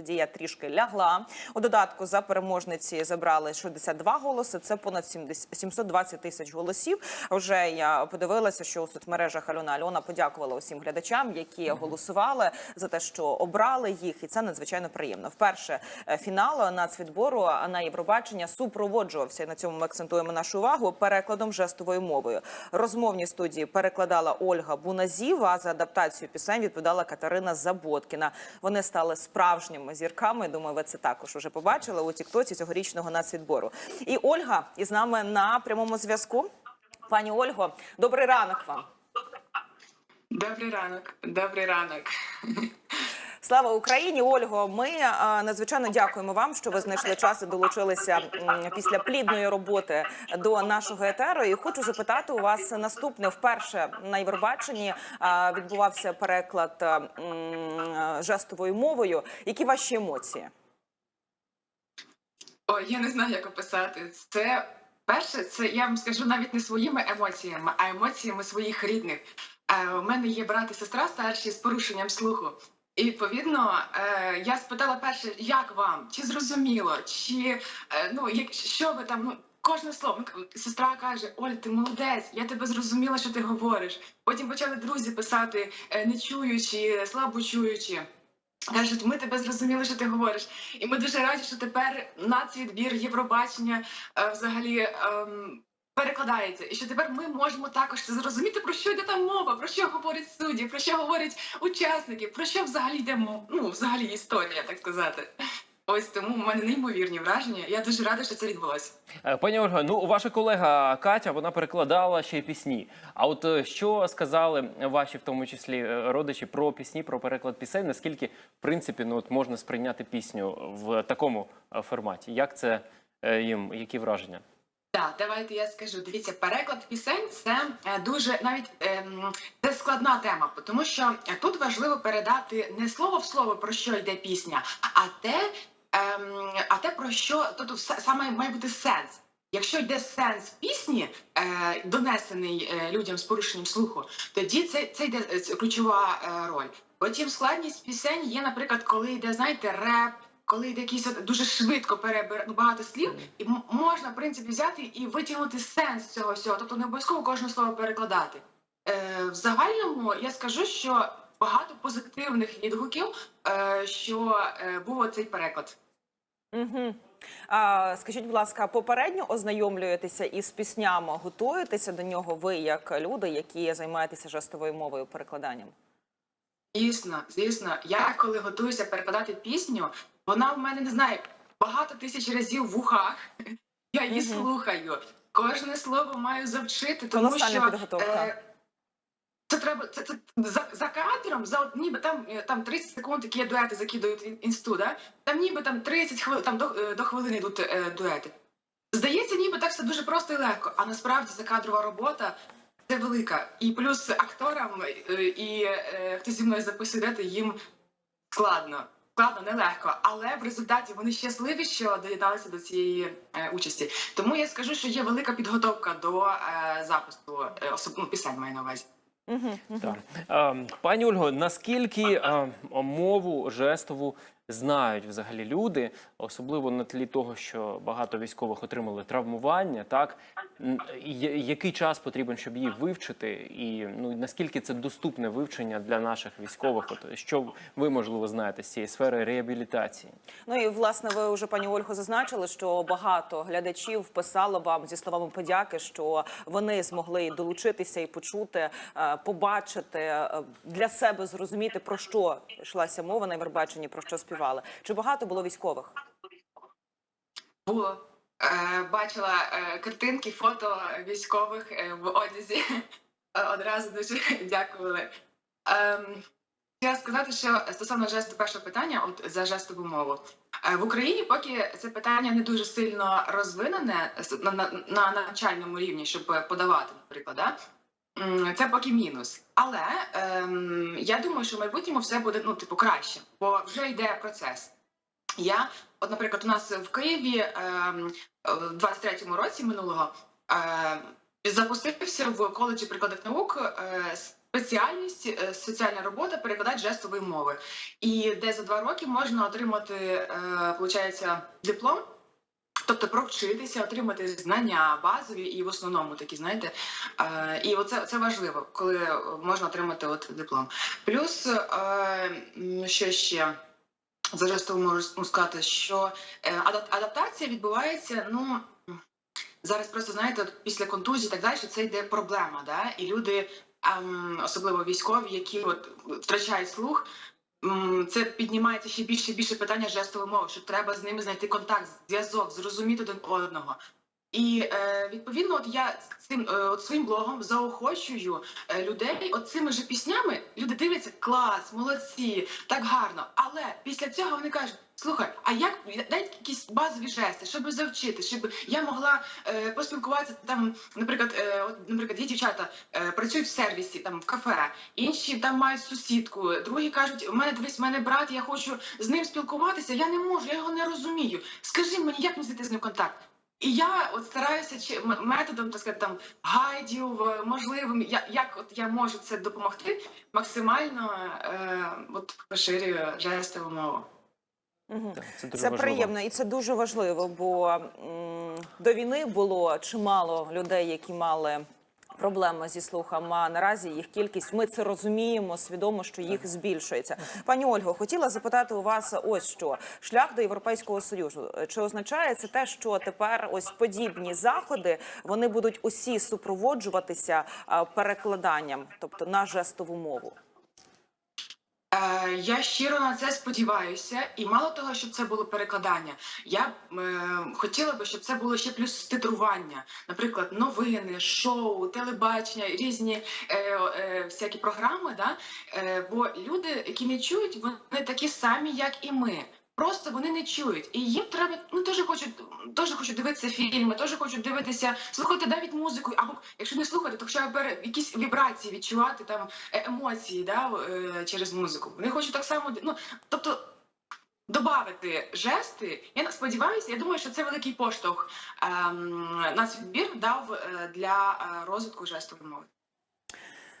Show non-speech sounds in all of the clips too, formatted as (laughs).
дія трішки лягла. У додатку за переможниці забрали 62 голоси. Це понад 70 720 тисяч голосів. Вже я подивилася, що у соцмережах Альона Альона подякувала усім глядачам, які голосували за те, що обрали їх, і це надзвичайно приємно. Вперше е, фінал нацвідбору на Євробачення супроводжувався. і На цьому ми акцентуємо нашу увагу перекладом жестовою мовою. Розмовні студії перекладала Ольга Буназіва. А за адаптацію пісень відповідала Катерина Заботкіна. Вони стали справжніми зірками. Думаю, ви це також уже побачили у тіктоці цьогорічного нацвідбору. І Ольга із нами на прямому зв'язку. Пані Ольго, добрий ранок вам. Добрий ранок, добрий ранок. Слава Україні, Ольго. Ми е, надзвичайно дякуємо вам, що ви знайшли час і долучилися після плідної роботи до нашого етеру. І хочу запитати у вас наступне вперше на Євробаченні е, відбувався переклад е, жестовою мовою. Які ваші емоції? Ой, я не знаю, як описати. Це перше, це я вам скажу навіть не своїми емоціями, а емоціями своїх рідних. У мене є брат і сестра старші з порушенням слуху. І відповідно е, я спитала перше, як вам? Чи зрозуміло, чи е, ну як що ви там? Ну кожне слово. Ну, Сестра каже: Оля, ти молодець, я тебе зрозуміла, що ти говориш. Потім почали друзі писати, е, не чуючи, слабо чуючи. Кажуть, ми тебе зрозуміли, що ти говориш, і ми дуже раді, що тепер нацвідбір Євробачення взагалі ем, перекладається, і що тепер ми можемо також зрозуміти, про що йде там мова, про що говорять судді, про що говорять учасники, про що взагалі йде мо- ну, взагалі історія, так сказати. Ось тому в мене неймовірні враження. Я дуже рада, що це відбулося. Е, Пані Ольга, ну ваша колега Катя вона перекладала ще й пісні. А от е, що сказали ваші, в тому числі е, родичі, про пісні, про переклад пісень? Наскільки в принципі ну от можна сприйняти пісню в такому форматі? Як це їм? Які враження? Так, давайте я скажу. Дивіться, переклад пісень це е, дуже навіть ем, це складна тема, тому що е, тут важливо передати не слово в слово про що йде пісня, а те, ем, а те про що тут саме має бути сенс. Якщо йде сенс пісні, е, донесений людям з порушенням слуху, тоді це, це йде ключова роль. Потім складність пісень є, наприклад, коли йде, знаєте, реп, коли йде якийсь дуже швидко перебир ну, багато слів, і можна в принципі взяти і витягнути сенс цього всього. Тобто не обов'язково кожне слово перекладати. Е, в загальному я скажу, що багато позитивних відгуків, е, що е, був цей переклад. Угу. А, скажіть, будь ласка, попередньо ознайомлюєтеся із піснями, готуєтеся до нього ви, як люди, які займаєтеся жестовою мовою перекладанням? Звісно, звісно, я коли готуюся перекладати пісню, вона в мене не знаю багато тисяч разів в ухах. (laughs) Я її Мгм. слухаю. Кожне слово маю завчити, тому Колосальна що підготовка. е, це треба це, це за, за кадром, за ніби там е, там 30 секунд, які дуети закидують в інсту, да? там ніби там 30 хвилин, там до, е, до хвилини йдуть е, дуети. Здається, ніби так все дуже просто і легко, а насправді закадрова робота це велика. І плюс акторам е, і е, хто зі мною записує їм складно. Складно, нелегко, але в результаті вони щасливі, що доєдналися до цієї е, участі. Тому я скажу, що є велика підготовка до е, запису е, особ... ну, пісень маю на увазі. Угу, угу. Так. Е, Пані Ольго, наскільки е, мову жестову знають взагалі люди, особливо на тлі того, що багато військових отримали травмування, так який час потрібен, щоб її вивчити, і ну наскільки це доступне вивчення для наших військових? От що ви можливо знаєте з цієї сфери реабілітації? Ну і власне ви вже пані Ольго зазначили, що багато глядачів писало вам зі словами подяки, що вони змогли долучитися і почути, е, побачити е, для себе зрозуміти про що йшлася мова на Євробаченні, про що співали. Чи багато було військових? Було е, бачила е, картинки, фото військових е, в одязі. (laughs) Одразу дуже (laughs) дякували. Ем, Хотіла сказати, що стосовно жесту першого питання, от за жестову мову. В Україні поки це питання не дуже сильно розвинене на, на, на навчальному рівні, щоб подавати, наприклад. Да? Це поки мінус. Але ем, я думаю, що в майбутньому все буде ну, типу, краще, бо вже йде процес. Я, от, наприклад, у нас в Києві ем, в 23-му році минулого е, запустився в коледжі прикладних наук е, спеціальність е, соціальна робота перекладач жестової мови. І де за два роки можна отримати, е, виходить, диплом. Тобто провчитися, отримати знання базові і в основному такі, знаєте, е, і оце це важливо, коли можна отримати от диплом. Плюс е, що ще за жестом можу сказати, що е, адаптація відбувається. Ну зараз просто знаєте, от після контузії так далі, це йде проблема, да? і люди, ем, особливо військові, які от втрачають слух. Це піднімається ще більше і більше питання жестової мови, що треба з ними знайти контакт, зв'язок, зрозуміти один одного. І е, відповідно, от я цим е, от своїм блогом заохочую е, людей от цими ж піснями. Люди дивляться клас, молодці, так гарно. Але після цього вони кажуть: слухай, а як дайте якісь базові жести, щоб завчити, щоб я могла е, поспілкуватися там, наприклад, е, от, наприклад, є дівчата е, працюють в сервісі, там в кафе, інші там мають сусідку, другі кажуть, у мене дивись, у мене брат, я хочу з ним спілкуватися. Я не можу, я його не розумію. Скажи мені, як мені знайти з ним контакт? І я от стараюся чи методом так сказати, там гайдів е, можливим, я, як от я можу це допомогти, максимально е, от поширюю жестову мову. Угу. Це дуже Це приємно і це дуже важливо, бо м, до війни було чимало людей, які мали. Проблеми зі слухом, а наразі їх кількість. Ми це розуміємо, свідомо, що їх збільшується. Пані Ольго, хотіла запитати у вас ось що шлях до європейського союзу. Чи означає це те, що тепер ось подібні заходи вони будуть усі супроводжуватися перекладанням, тобто на жестову мову? Е, я щиро на це сподіваюся, і мало того, щоб це було перекладання, я б е, хотіла би, щоб це було ще плюс титрування, наприклад, новини, шоу, телебачення, різні е, е, всякі програми. Да? Е, бо люди, які не чують, вони такі самі, як і ми. Просто вони не чують, і їм треба ну теж хочуть теж хочуть дивитися фільми, теж хочуть дивитися, слухати навіть музику, або якщо не слухати, то хоча б якісь вібрації відчувати там е, емоції, да, е, через музику. Вони хочуть так само ну, тобто. Добавити жести, я сподіваюся, я думаю, що це великий поштовх ем, нас відбір дав е, для розвитку жестової мови.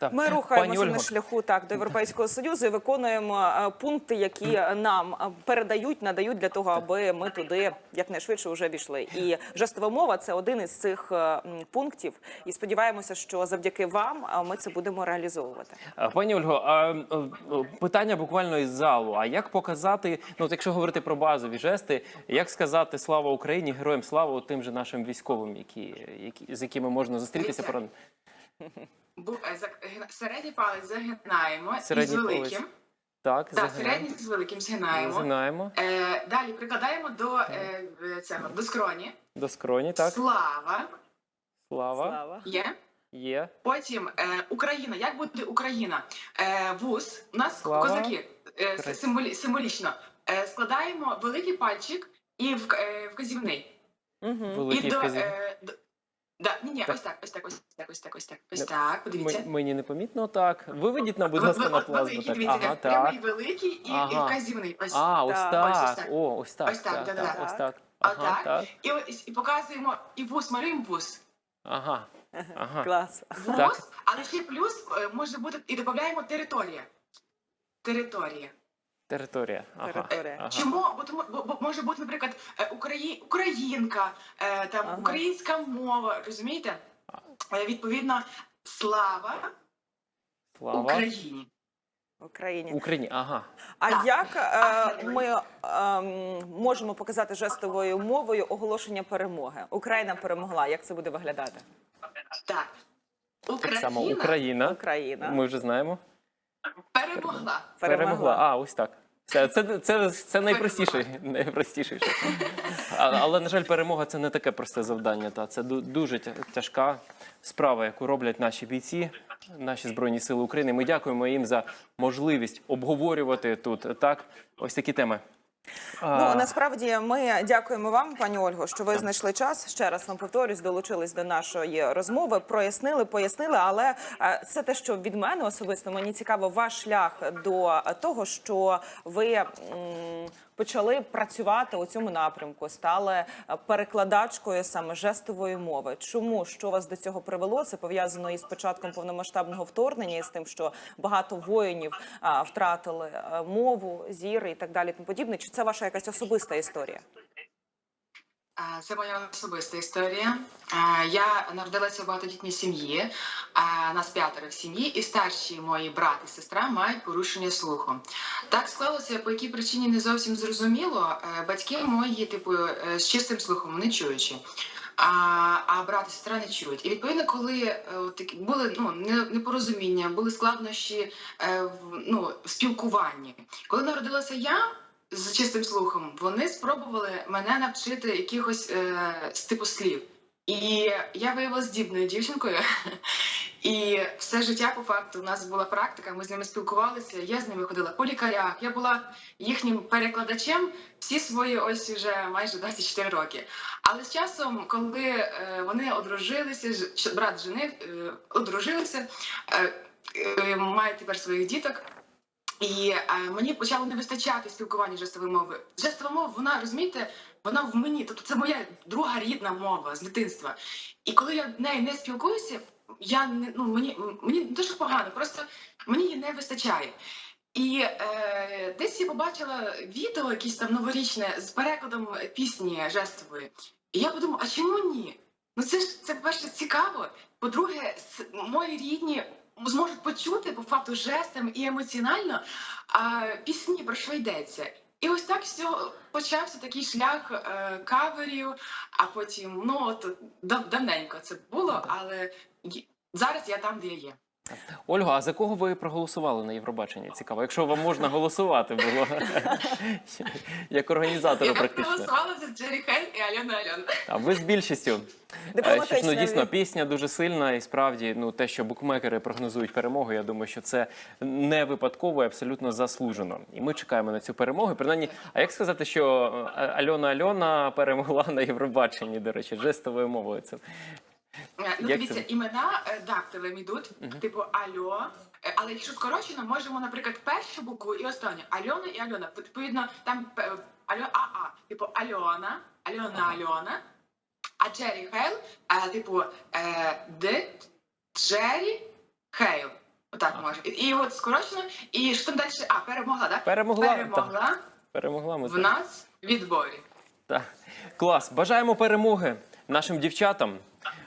Так. Ми рухаємося на шляху так до європейського союзу і виконуємо е, пункти, які нам е, передають, надають для того, аби ми туди якнайшвидше вже війшли. І жестова мова це один із цих е, пунктів. І сподіваємося, що завдяки вам е, ми це будемо реалізовувати. Пані Ольго, а е, е, питання буквально із залу. А як показати, ну от якщо говорити про базові жести, як сказати слава Україні, героям слава тим же нашим військовим, які, які з якими можна зустрітися? Дивіться, Про Бу, за- ге- середній палець загинаємо Середній і з великим. палець. так, Так, середній з великим згинаємо. Згинаємо Е, далі прикладаємо до е, цього до скроні. до скроні. Так, Слава слава є. є. Потім е, Україна. Як буде Україна? Е, вуз. У нас Слава. козаки е, символі, символічно. Е, складаємо великий пальчик і в, е, вказівний. Угу. Великий і до, е, до да, ні, ні, Так. ось так, ось так, ось так, ось так, ось так, ось так. Подивіться. Ми- Мені непомітно так. Виведіть нам, будь ласка, на плазму. Так. Ага, прямий так. великий і, і вказівний. Ось. А, ось Так. так. Ось ось так. О, ось так. Ось так, так, да-да-да. ось так. Отак. Ага, так. І, ось- і показуємо і малюємо вуз. Ага. Ага. Клас. Так. але ще плюс е, може бути і додаємо територія. Територія. Територія. Ага. Територія. Ага. Чому? Бо, тому, бо, бо може бути, наприклад, е, Украї... українка, е, там Ага. українська мова, розумієте? Е, Відповідно, слава Слава Україні. Україні. Україні. Ага. А Так. як е, ми ем, можемо показати жестовою мовою оголошення перемоги? Україна перемогла. Як це буде виглядати? Так. Так Україна само Україна. Україна Ми вже знаємо. перемогла. Перемогла. А, ось так. Це, це, це, це найпростіший. шлях. А, але, на жаль, перемога це не таке просте завдання. Та це ду- дуже тя- тяжка справа, яку роблять наші бійці, наші збройні сили України. Ми дякуємо їм за можливість обговорювати тут так ось такі теми. Ну насправді ми дякуємо вам, пані Ольго, що ви знайшли час. Ще раз вам повторюсь, долучились до нашої розмови, прояснили, пояснили. Але е, це те, що від мене особисто мені цікаво ваш шлях до того, що ви почали працювати у цьому напрямку, стали е, перекладачкою саме жестової мови. Чому що вас до цього привело? Це пов'язано із початком повномасштабного вторгнення, і з тим, що багато воїнів втратили е, мову, зір і так далі. Тому подібне. Чи це ваша якась особиста історія? Це моя особиста історія. Я народилася в багатодітній сім'ї. Нас п'ятеро в сім'ї, і старші мої брат і сестра мають порушення слуху. Так склалося, по якій причині не зовсім зрозуміло. Е, Батьки мої, типу, е, з чистим слухом, не чуючи. А, брат і сестра не чують. І відповідно, коли е, такі були ну не- непорозуміння, були складнощі в ну спілкуванні. Коли народилася я, з чистим слухом, вони спробували мене навчити якихось е, типу слів. І я виявилася здібною дівчинкою. (laughs) І все життя, по факту, у нас була практика, ми з ними спілкувалися. Я з ними ходила по лікарях. Я була їхнім перекладачем всі свої ось вже майже 24 роки. Але з часом, коли е, вони одружилися, брат женив, е, одружилися, е, мають тепер своїх діток. І е, мені почало не вистачати спілкування жестової мови. Жестова мова, вона розумієте, вона в мені. Тобто це моя друга рідна мова з дитинства. І коли я нею не спілкуюся, я не ну мені мені дуже погано, просто мені її не вистачає. І е, десь я побачила відео якесь там новорічне з перекладом пісні жестової. І я подумала, а чому ні? Ну це ж це перше цікаво. По-друге, мої рідні зможуть почути по факту жестом і емоціонально а, пісні про що йдеться. І ось так все почався такий шлях е, каверів, а потім ну от давненько це було, але зараз я там, де я є. Ольга, а за кого ви проголосували на Євробаченні? Цікаво, якщо вам можна голосувати було (laughs) як організатору, Я практично. проголосувала за Джері Хель і Альону Альон. А ви з більшістю. Е, Що ну, дійсно, пісня дуже сильна, і справді, ну те, що букмекери прогнозують перемогу, я думаю, що це не випадково і абсолютно заслужено. І ми чекаємо на цю перемогу. Принаймні, а як сказати, що е, Альона Альона перемогла на Євробаченні, до речі, жестовою мовою. Це Ну, Як дивіться, це? імена е, дактилем ідуть, типу Альо. Е, Але якщо скорочено, можемо, наприклад, першу букву і останню Альона і Альона. Відповідно, там е, Альо АА, типу Альона, Альона Альона, а Джері Хейл, е, типу е, Д, Джері Хейл. Отак може. І, і от скорочено. І що там далі? А, перемогла, так? перемогла, Перемогла перемогла ми в нас відборі. Так. Клас. Бажаємо перемоги нашим дівчатам.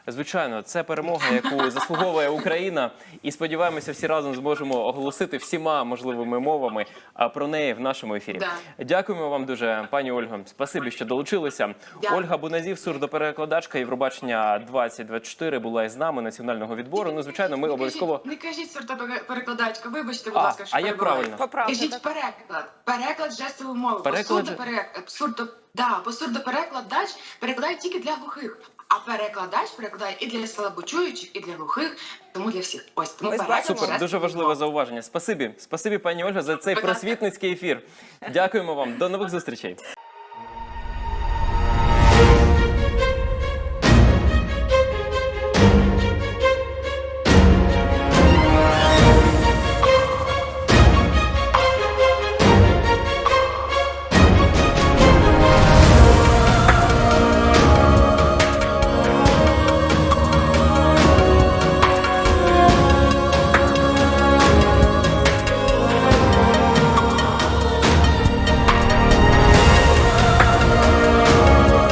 Звичайно, це перемога, яку заслуговує Україна, і сподіваємося, всі разом зможемо оголосити всіма можливими мовами про неї в нашому ефірі. Да. Дякуємо вам дуже, пані Ольго. Спасибі, що долучилися. Дякую. Ольга Буназів, сурдоперекладачка Євробачення 2024 була із нами національного відбору. Ну, звичайно, ми Не обов'язково. кажіть- Не кажіть сортоперекладачка, вибачте, будь А, ласка, що а як правильно? Кажіть так? переклад. Переклад жестової мови. Переклад По же- сурдоперек... сурдо... Да, по сурдоперекладач перекладає тільки для глухих. А перекладач перекладає і для слабочуючих, і для глухих, тому для всіх. Ось тому Ось переклад бачимо. Супер, дуже важливе зауваження. Спасибі, спасибі, пані Ольга, за цей Будь ласка. просвітницький ефір. Дякуємо вам. До нових зустрічей.